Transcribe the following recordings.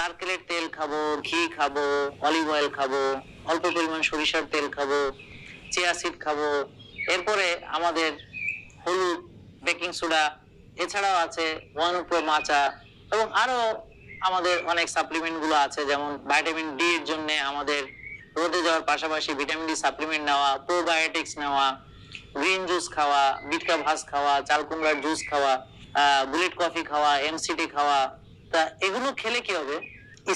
নারকেলের তেল খাব, ঘি খাব অলিভ অয়েল খাব, অল্প পরিমাণ সরিষার তেল খাব, চিয়া সিড খাব। এরপরে আমাদের হলুদ বেকিং সোডা এছাড়াও আছে ওয়ান মাচা এবং আরও আমাদের অনেক সাপ্লিমেন্টগুলো আছে, যেমন ভাইটামিন ডি এর জন্য আমাদের রোদে যাওয়ার পাশাপাশি ভিটামিন ডি সাপ্লিমেন্ট নেওয়া প্রোবায়োটিক্স নেওয়া গ্রিন জুস খাওয়া বিটকা ভাস খাওয়া, চাল কুমড়ার জুস খাওয়া বুলেট কফি খাওয়া এমসিটি খাওয়া তা এগুলো খেলে কি হবে?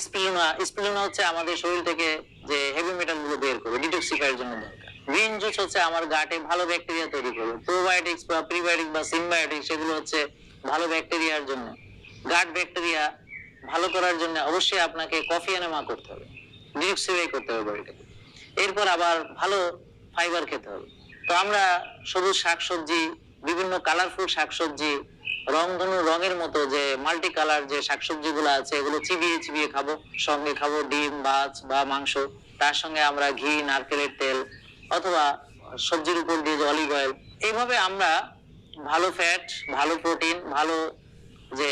স্পিলুনা স্পিলুনা হচ্ছে আমাদের শরীর থেকে যে হেভি মেটালগুলো বের করবে ডিটক্সিফাইয়ের জন্য দরকার। গ্রিন জুস হচ্ছে আমার গাটে ভালো ব্যাকটেরিয়া তৈরি করবে। প্রোবায়োটিক্স বা প্রিবায়োটিক বা সিমবায়োটিক সেগুলো হচ্ছে ভালো ব্যাকটেরিয়ার জন্য। গাট ব্যাকটেরিয়া ভালো করার জন্য অবশ্যই আপনাকে কফি এনেমা করতে হবে। ডিটক্সিফাই করতে হবে বডিটাকে এরপর আবার ভালো ফাইবার খেতে হবে। তো আমরা সবুজ শাকসবজি, বিভিন্ন কালারফুল শাকসবজি রংধনু রঙের মতো যে মাল্টি কালার যে শাকসবজি গুলো আছে, এগুলো চিবিয়ে চিবিয়ে খাব। সঙ্গে খাব ডিম, মাছ বা মাংস। তার সঙ্গে আমরা ঘি, নারকেলের তেল অথবা সবজির উপর দিয়ে যে অলিভ অয়েল এইভাবে আমরা ভালো ফ্যাট ভালো প্রোটিন ভালো যে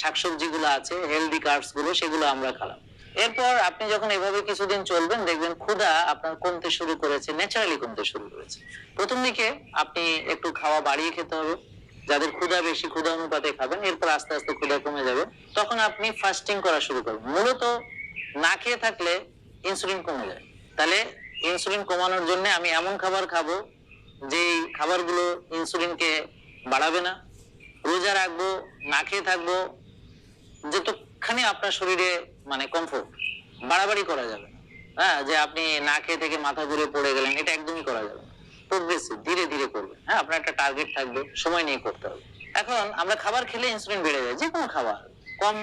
শাকসবজি গুলো আছে হেলদি কার্বসগুলো, সেগুলো আমরা খেলাম। এরপর আপনি যখন এভাবে কিছুদিন চলবেন, দেখবেন ক্ষুধা আপনার কমতে শুরু করেছে ন্যাচারালি কমতে শুরু করেছে। প্রথম দিকে আপনি একটু খাওয়া বাড়িয়ে খেতে হবে। যাদের ক্ষুধা বেশি, ক্ষুধা অনুপাতে খাবেন, এরপর আস্তে আস্তে ক্ষুধা কমে যাবে। তখন আপনি ফাস্টিং করা শুরু করবেন। মূলত না খেয়ে থাকলে ইনসুলিন কমে যায়। তাহলে ইনসুলিন কমানোর জন্য আমি এমন খাবার খাব, যেই খাবারগুলো ইনসুলিনকে বাড়াবে না। রোজা রাখব, না খেয়ে থাকব, যতখানি আপনার শরীরে মানে কমফোর্ট বাড়াবাড়ি করা যাবে হ্যাঁ যে আপনি না খেয়ে থেকে মাথা ঘুরে পড়ে গেলেন, এটা একদমই করা যাবে প্রোগ্রেসিভ ধীরে ধীরে হ্যাঁ আপনার একটা টার্গেট থাকবে, সময় নিয়ে করতে হবে। এখন আমরা খাবার খেলে ইনসুলিন বেড়ে যায় যে কোনো খাবার। কম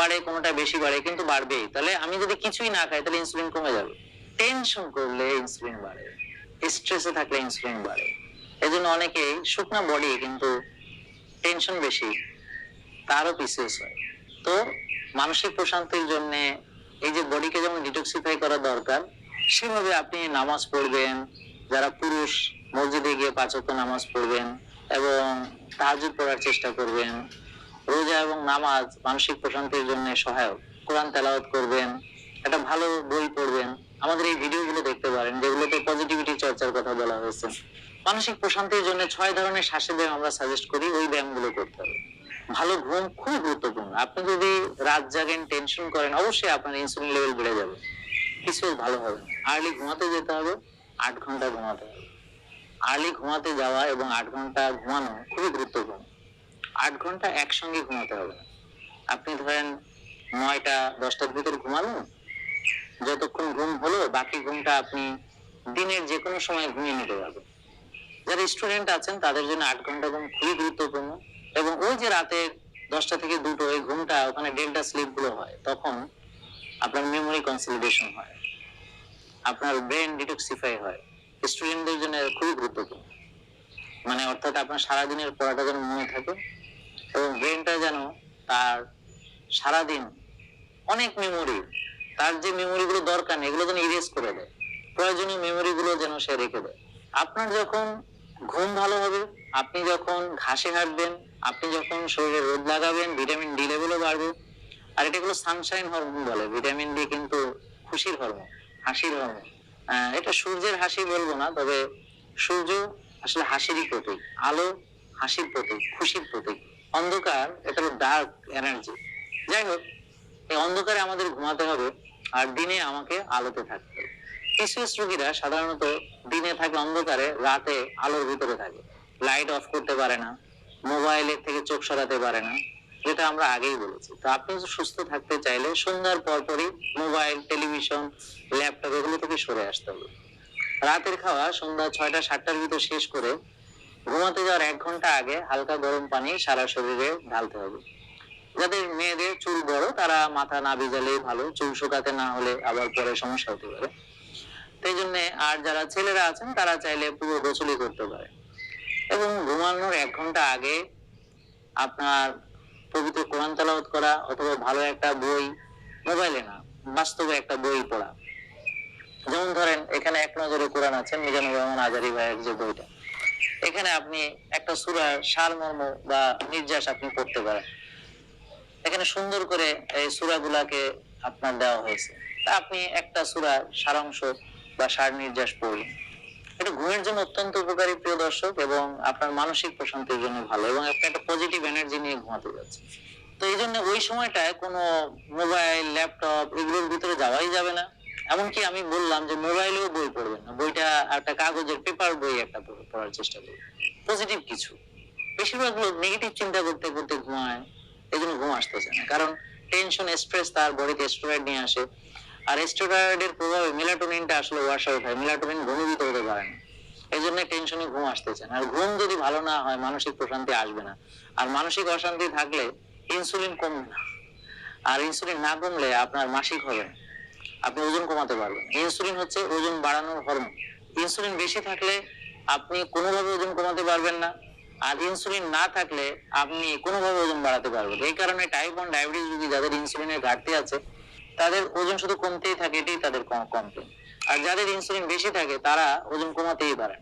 বাড়ে কোনোটা বেশি বাড়ে, কিন্তু বাড়বেই। তাহলে আমি যদি কিছুই না খাই, তাহলে ইনসুলিন কমে যাবে। টেনশন করলে ইনসুলিন বাড়ে। স্ট্রেসে থাকলে ইনসুলিন বাড়ে। এজন্য অনেকেই শুকনা বডি কিন্তু টেনশন বেশি, তারও পিসিএস হয়। তো মানসিক প্রশান্তির জন্য এই যে বডিকে যেমন ডিটক্সিফাই করা দরকার, সেভাবে আপনি নামাজ পড়বেন, যারা পুরুষ মসজিদে গিয়ে পাঁচ ওয়াক্ত নামাজ পড়বেন এবং তাহাজুদ পড়ার চেষ্টা করবেন। রোজা এবং নামাজ মানসিক প্রশান্তির জন্য সহায়ক। কোরআন তেলাওয়াত করবেন, একটা ভালো বই পড়বেন। আমাদের এই ভিডিওগুলো দেখতে পারেন, যেগুলোতে পজিটিভিটি চর্চার কথা বলা হয়েছে। মানসিক প্রশান্তির জন্য ছয় ধরনের শ্বাসের ব্যায়াম আমরা সাজেস্ট করি, ওই ব্যায়ামগুলো করতে হবে। ভালো ঘুম খুব গুরুত্বপূর্ণ। আপনি যদি রাত জাগেন টেনশন করেন, অবশ্যই আপনার ইনসুলিন লেভেল বেড়ে যাবে। কিছু ভালো হবে আর্লি ঘুমাতে যেতে হবে, আট ঘণ্টা ঘুমাতে হবে। আর্লি ঘুমাতে যাওয়া এবং আট ঘণ্টা ঘুমানো খুবই গুরুত্বপূর্ণ। আট ঘণ্টা একসঙ্গে ঘুমাতে হবে। আপনি ধরেন নয়টা, দশটার ভিতর ঘুমালেন যতক্ষণ ঘুম হলো, বাকি ঘুমটা আপনি দিনের যে কোনো সময় ঘুমিয়ে নিতে পারবেন। যারা স্টুডেন্ট আছেন, তাদের জন্য আট ঘণ্টা ঘুম খুবই গুরুত্বপূর্ণ। এবং ওই যে রাতের দশটা থেকে দুটো ওই ঘুমটা, ওখানে ডেল্টা স্লিপগুলো হয়, তখন আপনার মেমোরি কনসলিডেশন হয়। আপনার ব্রেন ডিটক্সিফাই হয়। স্টুডেন্টদের জন্য খুবই গুরুত্বপূর্ণ। মানে অর্থাৎ আপনার সারাদিনের পড়াটা যেন মনে থাকে এবং ব্রেনটা যেন তার সারাদিন অনেক মেমোরি তার যে মেমোরি গুলো দরকার নেই, এগুলো যেন ইরেজ করে দেয়। প্রয়োজনীয় মেমোরি গুলো যেন সে রেখে দেয়। আপনার যখন ঘুম ভালো হবে, আপনি যখন ঘাসে হাঁটবেন, আপনি যখন শরীরে রোদ লাগাবেন ভিটামিন ডি লেভেলও বাড়বে। আর এটা হলো সানশাইন হরমোন বলে ভিটামিন ডি কিন্তু খুশির হরমোন হাসির হরমোন এটা সূর্যের হাসি বলব না, তবে সূর্য আসলে হাসিরই প্রতীক, আলো হাসির প্রতীক, খুশির প্রতীক। অন্ধকার, এটা হলো ডার্ক এনার্জি যাই হোক, এই অন্ধকারে আমাদের ঘুমাতে হবে, আর দিনে আমাকে আলোতে থাকতে হবে। পিসিএস রোগীরা সাধারণত দিনে থাকে অন্ধকারে, রাতে আলোর ভিতরে থাকে। লাইট অফ করতে পারে না মোবাইলের থেকে চোখ সরাতে পারে না। যেটা আমরা আগেই বলেছি। তো আপনি সুস্থ থাকতে চাইলে সন্ধ্যার পরপরই মোবাইল, টেলিভিশন, ল্যাপটপ এগুলো থেকে সরে আসতে হবে। রাতের খাওয়া সন্ধ্যা ছয়টা, সাতটার ভিতর শেষ করে ঘুমাতে যাওয়ার এক ঘণ্টা আগে হালকা গরম পানি সারা শরীরে ঢালতে হবে। যাদের মেয়েদের চুল বড়, তারা মাথা না ভিজালেই ভালো, চুল শুকাতে না হলে আবার পরে সমস্যা হতে পারে। সেই জন্য আর যারা ছেলেরা আছেন, তারা চাইলে পুরো গোসলই করতে পারে। এবং ঘুমানোর এক ঘণ্টা আগে আপনার পবিত্র কোরআন তেলাওয়াত করা অথবা ভালো একটা বই, মোবাইলে না, বাস্তবে একটা বই পড়া। যেমন ধরেন, এখানে এক নজরে কোরআন আছে, মিজানুর রহমান আজারি ভাইয়ের যে বইটা। এখানে আপনি একটা সুরার সারমর্ম বা নির্যাস আপনি পড়তে পারেন। এখানে সুন্দর করে এই সুরাগুলাকে আপনার দেওয়া হয়েছে। তা আপনি একটা সুরার সারাংশ বা সার নির্যাস পড়লেন। এটা ঘুমের জন্য অত্যন্ত উপকারী, প্রিয় দর্শক, এবং আপনার মানসিক প্রশান্তির জন্য ভালো, এবং আপনি একটা পজিটিভ এনার্জি নিয়ে ঘুমাতে যাচ্ছেন। তো এই জন্য ওই সময়টায় কোনো মোবাইল ল্যাপটপ এগুলোর ভিতরে যাওয়াই যাবে না। এমনকি আমি বললাম যে মোবাইলেও বই পড়বেন না। বইটা একটা কাগজের পেপার বই একটা পড়ার চেষ্টা করবেন পজিটিভ কিছু। বেশিরভাগ লোক নেগেটিভ চিন্তা করতে করতে ঘুমায়, এই জন্য ঘুম আসতেছে না। কারণ টেনশন স্ট্রেস তার বডিতে স্টেরয়েড নিয়ে আসে। আর স্টেরয়েডের প্রভাবে মেলাটোনিনটা আসলে ওয়াশ আউট হয়। মেলাটোনিন ঘনীভূত হতে পারে না এই জন্য টেনশনে ঘুম আসতেছে না। আর ঘুম যদি ভালো না হয়, মানসিক প্রশান্তি আসবে না। আর মানসিক অশান্তি থাকলে ইনসুলিন কমবে না। আর ইনসুলিন না কমলে আপনার মাসিক হবে না। আপনি ওজন কমাতে পারবেন। ইনসুলিন হচ্ছে ওজন বাড়ানোর হরমোন ইনসুলিন বেশি থাকলে আপনি কোনোভাবে ওজন কমাতে পারবেন না। আর ইনসুলিন না থাকলে আপনি কোনোভাবে ওজন বাড়াতে পারবেন এই কারণে টাইপ ওয়ান ডায়াবেটিস রোগী যাদের ইনসুলিনের ঘাটতি আছে, তাদের ওজন শুধু কমতেই থাকে, এটাই তাদের কমপ্লেন আর যাদের ইনসুলিন বেশি থাকে, তারা ওজন কমাতেই পারে।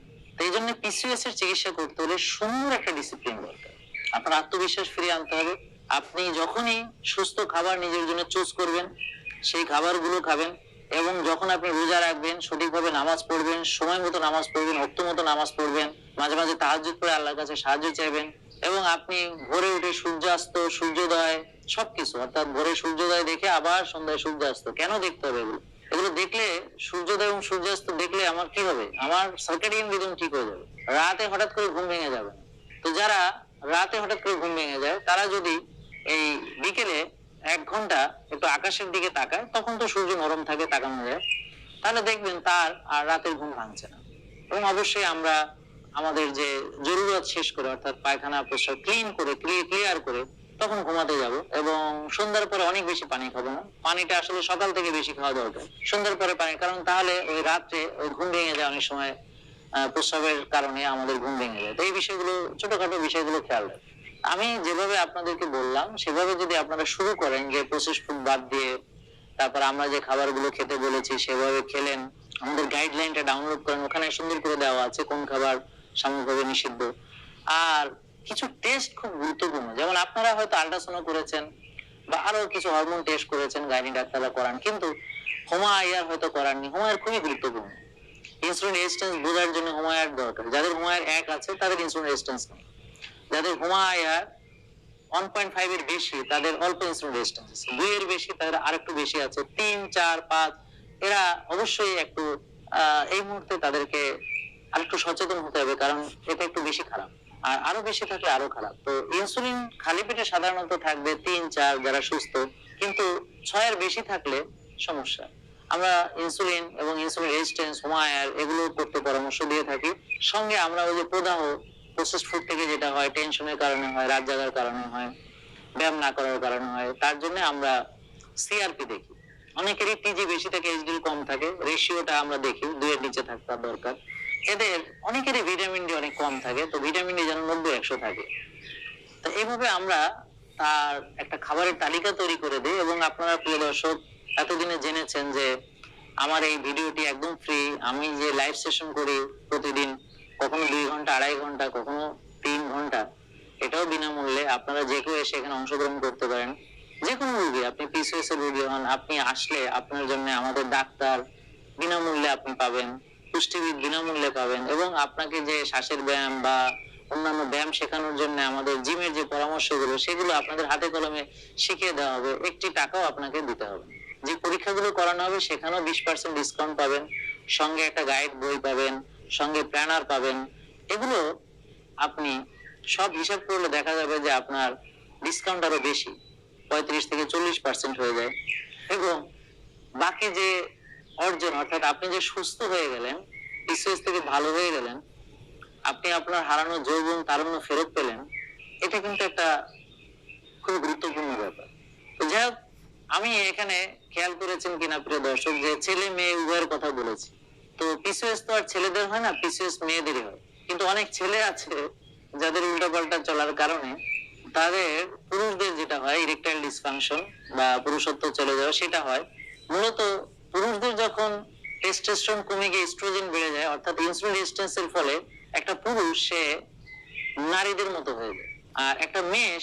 এই জন্য পিসিওএস এর চিকিৎসা করতে হলে সুন্দর একটা ডিসিপ্লিন দরকার। আপনার আত্মবিশ্বাস ফিরিয়ে আনতে হবে। আপনি যখনই সুস্থ খাবার নিজের জন্য চুজ করবেন, সেই খাবারগুলো খাবেন এবং যখন আপনি রোজা রাখবেন, সঠিকভাবে নামাজ পড়বেন, সময় মতো নামাজ পড়বেন অক্ত মতো নামাজ পড়বেন, মাঝে মাঝে তাহাজ্জুদ করে আল্লাহর কাছে সাহায্য চাইবেন এবং আপনি ভোরে উঠে সূর্যাস্ত, সূর্যোদয়, সবকিছু অর্থাৎ ভোরে সূর্যোদয় দেখে আবার সন্ধ্যায় সূর্যাস্ত কেন দেখতে হবে এগুলো? এগুলো দেখলে, সূর্যোদয় এবং সূর্যাস্ত দেখলে আমার কি হবে? আমার সার্কেডিয়ান রিদম ঠিক হয়ে যাবে। রাতে হঠাৎ করে ঘুম ভেঙে যাবে। তো যারা রাতে হঠাৎ করে ঘুম ভেঙে যায়, তারা যদি এই বিকেলে এক ঘণ্টা একটু আকাশের দিকে তাকায়, তখন তো সূর্য নরম থাকে, তাকানো যায়। তাহলে দেখবেন তার আর রাতের ঘুম ভাঙছে না। এবং অবশ্যই আমরা আমাদের যে জরুরত শেষ করে, অর্থাৎ পায়খানা, প্রস্রাব ক্লিন করে ক্লিয়ার করে তখন ঘুমাতে যাব। এবং সন্ধ্যার পরে অনেক বেশি পানি খাব। না পানিটা আসলে সকাল থেকে বেশি খাওয়া দরকার। সন্ধ্যার পরে পানি, কারণ তাহলে ওই রাত্রে ওই ঘুম ভেঙে যায় অনেক সময় প্রস্রাবের কারণে আমাদের ঘুম ভেঙে যায়। তো এই বিষয়গুলো, ছোটখাটো বিষয়গুলো খেয়াল রাখবেন। আমি যেভাবে আপনাদেরকে বললাম, সেভাবে যদি আপনারা শুরু করেন যে প্রসেস ফুড বাদ দিয়ে, তারপর আমরা যে খাবারগুলো খেতে বলেছি সেভাবে খেলেন, আমাদের গাইডলাইনটা ডাউনলোড করেন, ওখানে সুন্দর করে দেওয়া আছে কোন খাবার সামগ্রিকভাবে নিষিদ্ধ। আর কিছু টেস্ট খুব গুরুত্বপূর্ণ। যেমন আপনারা হয়তো আল্ট্রাসাউন্ড করেছেন বা আরও কিছু হরমোন টেস্ট করেছেন, গাইনি ডাক্তাররা করান, কিন্তু হোমা আইয়ার হয়তো করাননি। হোমায়ার খুবই গুরুত্বপূর্ণ। ইনসুলিন রেজিস্ট্যান্স বোঝার জন্য হোমায়ার দরকার। যাদের হোমায়ার এক আছে, তাদের ইনসুলিন রেজিস্ট্যান্স নেই। যাদের হোমা আয়ার ওয়ান পয়েন্ট ফাইভ এর বেশি, তাদের অল্প ইনসুলিন রেজিস্ট্যান্স আছে। দুই এর বেশি, তাদের আরেকটু বেশি আছে। তিন, চার, পাঁচ, এরা অবশ্যই একটু এই মুহূর্তে তাদেরকে আরেকটু সচেতন হতে হবে, কারণ এটা একটু বেশি খারাপ। আর আরও বেশি থাকলে আরও খারাপ। তো ইনসুলিন খালি পেটে সাধারণত থাকবে তিন, চার, যারা সুস্থ, কিন্তু ছয়ের বেশি থাকলে সমস্যা। আমরা ইনসুলিন এবং ইনসুলিন রেজিস্ট্যান্স হোমায়ার এগুলো করতে পরামর্শ দিয়ে থাকি। সঙ্গে আমরা ওই যে প্রদাহ প্রসেস ফুড থেকে যেটা হয় টেনশনের কারণে হয়, রাত জাগার কারণে হয়, ব্যায়াম না করার কারণে হয়, তার জন্য আমরা সিআরপি দেখি। অনেকেরই টিজি বেশি থাকে এইচডি কম থাকে রেশিওটা আমরা দেখি, দুইয়ের নিচে থাকা দরকার। এদের অনেকেরই ভিটামিন ডি অনেক কম থাকে, তো ভিটামিন ডি যেন নব্বই একশো থাকে। তো এইভাবে আমরা তার একটা খাবারের তালিকা তৈরি করে দিই এবং আপনারা প্রিয় দর্শক এতদিনে জেনেছেন যে আমার এই ভিডিওটি একদম ফ্রি আমি যে লাইভ সেশন করি প্রতিদিন, কখনো দুই ঘণ্টা, আড়াই ঘণ্টা, কখনো তিন ঘণ্টা, এটাও বিনামূল্যে আপনারা যে কেউ এসে এখানে অংশগ্রহণ করতে পারেন। যে কোনো রোগী, আপনি পিসিএস এর রোগী হন, আপনি আসলে আপনার জন্য আমাদের ডাক্তার বিনামূল্যে আপনি পাবেন। পুষ্টিবিদ বিনামূল্যে পাবেন এবং আপনাকে যে শ্বাসের ব্যায়াম বা অন্যান্য ব্যায়াম শেখানোর জন্য আমাদের জিমের যে পরামর্শগুলো, সেগুলো আপনাদের হাতে কলমে শিখিয়ে দেওয়া হবে। একটি টাকাও আপনাকে দিতে হবে। যে পরীক্ষাগুলো করানো হবে, সেখানেও বিশ পার্সেন্ট ডিসকাউন্ট পাবেন, সঙ্গে একটা গাইড বই পাবেন, সঙ্গে প্ল্যানার পাবেন। এগুলো আপনি সব হিসাব করলে দেখা যাবে যে আপনার ডিসকাউন্ট আরও বেশি, পঁয়ত্রিশ থেকে চল্লিশ পার্সেন্ট হয়ে যায়। এবং বাকি যে অর্জন অর্থাৎ আপনি যে সুস্থ হয়ে গেলেন পিসিএস থেকে ভালো হয়ে গেলেন আপনি আপনার হারানো যৌবন তারুণ্য ফেরত পেলেন এটা কিন্তু একটা খুব গুরুত্বপূর্ণ ব্যাপার। যাই হোক, আমি এখানে খেয়াল করেছেন কিনা প্রিয় দর্শক যে ছেলে মেয়ে উভয়ের কথা বলেছি। তো পিসিএস তো আর ছেলেদের হয় না পিসিএস মেয়েদেরই হয়। কিন্তু অনেক ছেলে আছে যাদের উল্টাপাল্টা চলার কারণে তাদের পুরুষদের যেটা হয় ইরেকটাইল ডিসফাংশন বা পুরুষত্ব চলে যাওয়া সেটা হয়। মূলত পুরুষদের যখন টেস্টোস্টেরন কমে গিয়ে এস্ট্রোজেন বেড়ে যায়, অর্থাৎ ইনসুলিন রেজিস্ট্যান্সের ফলে একটা পুরুষ, সে নারীদের মতো হয়ে যায়। আর একটা মেয়ে